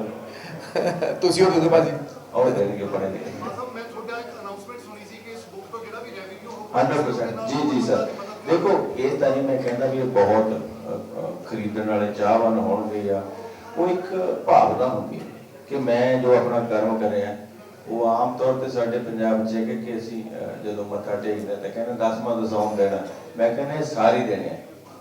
ਤੁਸੀਂ ਉਹ ਦੇ ਦਿਓ ਭਾਜੀ। ਉਹ ਦੇਣਗੇ ਪੜੇ ਲਿਖੇ ਮਾਨ ਸਾਹਿਬ ਮੈਂ ਤੁਹਾਡਾ ਇੱਕ ਅਨਾਉਂਸਮੈਂਟ ਸੁਣੀ ਸੀ ਕਿ ਇਸ ਬੁੱਕ ਤੋਂ ਜਿਹੜਾ ਵੀ ਰੈਵਨਿਊ 100% ਜੀ ਜੀ ਸਰ। ਦੇਖੋ ਇਹ ਤਾਂ ਨਹੀਂ ਮੈਂ ਕਹਿੰਦਾ ਵੀ ਇਹ ਬਹੁਤ ਖਰੀਦਣ ਵਾਲੇ ਚਾਹਵਾਨ ਹੋਣਗੇ ਜਾਂ ਉਹ ਇੱਕ ਭਾਵਨਾ ਹੁੰਦੀ ਹੈ ਕਿ ਮੈਂ ਜੋ ਆਪਣਾ ਕਰਮ ਕਰਿਆ, ਉਹ ਆਮ ਤੌਰ ਤੇ ਸਾਡੇ ਪੰਜਾਬ 'ਚ ਹੈ ਕਿ ਅਸੀਂ ਜਦੋਂ ਮੱਥਾ ਟੇਕਦੇ ਤਾਂ ਕਹਿੰਦੇ ਦਸਵਾਂ ਦਸਾਉਂ ਦੇਣਾ, ਮੈਂ ਕਹਿੰਦਾ ਸਾਰੀ ਦੇਣੇ ਆ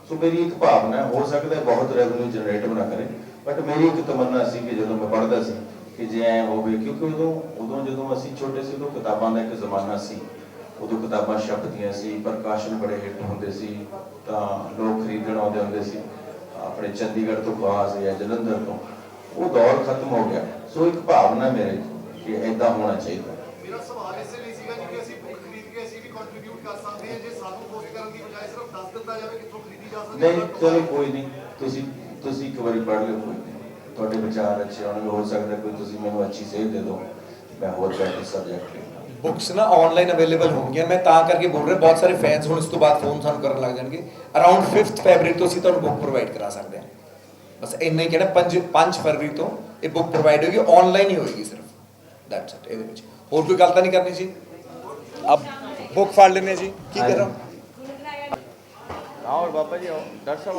ਸੋ ਮੇਰੀ ਇੱਕ ਭਾਵਨਾ ਹੋ ਸਕਦਾ ਬਹੁਤ ਰੈਵਨਿਊ ਜਨਰੇਟ ਬਣਾ ਕਰੇ ਬਟ ਮੇਰੀ ਇੱਕ ਤਮੰਨਾ ਸੀ ਕਿ ਜਦੋਂ ਮੈਂ ਪੜ੍ਹਦਾ ਸੀ ਕਿ ਜੇ ਐ ਹੋਵੇ, ਕਿਉਂਕਿ ਉਦੋਂ ਉਦੋਂ ਜਦੋਂ ਅਸੀਂ ਛੋਟੇ ਸੀ ਉਦੋਂ ਕਿਤਾਬਾਂ ਦਾ ਇੱਕ ਜ਼ਮਾਨਾ ਸੀ। ਉਦੋਂ ਕਿਤਾਬਾਂ ਛਪਦੀਆਂ ਸੀ ਪ੍ਰਕਾਸ਼ਨ ਬੜੇ ਹਿੱਟ ਹੁੰਦੇ ਸੀ ਤਾਂ ਲੋਕ ਖਰੀਦਣ ਆਉਂਦੇ ਹੁੰਦੇ ਸੀ ਆਪਣੇ ਚੰਡੀਗੜ੍ਹ ਤੋਂ ਖਾਸ ਜਾਂ ਜਲੰਧਰ ਤੋਂ। ਉਹ ਦੌਰ ਖਤਮ ਹੋ ਗਿਆ। ਸੋ ਇੱਕ ਭਾਵਨਾ ਮੇਰੇ ਕਿ ਐਦਾਂ ਹੋਣਾ ਚਾਹੀਦਾ। ਮੇਰਾ ਸਵਾਲ ਇਸੇ ਲਈ ਸੀਗਾ ਕਿ ਅਸੀਂ ਬੁੱਕ ਖਰੀਦ ਕੇ ਅਸੀਂ ਵੀ ਕੰਟਰੀਬਿਊਟ ਕਰ ਸਕਦੇ ਹਾਂ ਜੇ ਸਾਨੂੰ ਪੋਸਟ ਕਰਨ ਦੀ ਬਜਾਏ ਸਿਰਫ ਦੱਸ ਦਿੱਤਾ ਜਾਵੇ ਕਿੱਥੋਂ ਖਰੀਦੀ ਜਾ ਸਕਦੀ ਨਹੀਂ ਚਲੋ ਕੋਈ ਨਹੀਂ। ਤੁਸੀਂ ਤੁਸੀਂ ਇੱਕ ਵਾਰੀ ਪੜ੍ਹ ਲਿਓ ਕੋਈ ਤੁਹਾਡੇ ਵਿਚਾਰ ਅੱਛੇ ਹੋਣਗੇ ਹੋ ਸਕਦਾ ਕੋਈ ਤੁਸੀਂ ਮੈਨੂੰ ਅੱਛੀ ਸੇਧ ਦੇ ਦਿਓ। ਮੈਂ ਹੋਰ ਬੈਟਰ ਸਬਜੈਕਟ ਲਈ ਬੁੱਕਸ ਨਾ ਆਨਲਾਈਨ ਅਵੇਲੇਬਲ ਹੋਣਗੀਆਂ। ਮੈਂ ਤਾਂ ਕਰਕੇ ਬੋਲ ਰਿਹਾ ਬਹੁਤ ਸਾਰੇ ਫੈਨਸ ਹੁਣ ਇਸ ਤੋਂ ਬਾਅਦ ਫੋਨ ਸਾਨੂੰ ਕਰਨ ਲੱਗ ਜਾਣਗੇ। ਅਰਾਊਂਡ 5th ਫੈਬਰੀ ਤੋਂ ਅਸੀਂ ਤੁਹਾਨੂੰ ਬੁੱਕ ਪ੍ਰੋਵਾਈਡ ਕਰਾ ਸਕਦੇ ਹਾਂ। ਬਸ ਇੰਨਾ ਹੀ ਕਹਿਣਾ 5 5 ਫਰਵਰੀ ਤੋਂ ਇਹ ਬੁੱਕ ਪ੍ਰੋਵਾਈਡ ਹੋਏਗੀ ਆਨਲਾਈਨ ਹੀ ਹੋਏਗੀ ਸਿਰਫ। ਦੈਟਸ ਇਟ ਇਹਦੇ ਵਿੱਚ। ਹੋਰ ਕੋਈ ਗੱਲ ਤਾਂ ਨਹੀਂ ਕਰਨੀ ਜੀ? ਅਬ ਬੁੱਕ ਫੜ ਲੈਣੇ ਜੀ। ਕੀ ਕਰ ਆਓ ਬਾਬਾ ਜੀ ਆਓ ਡਾਕਟਰ ਸਾਹਿਬ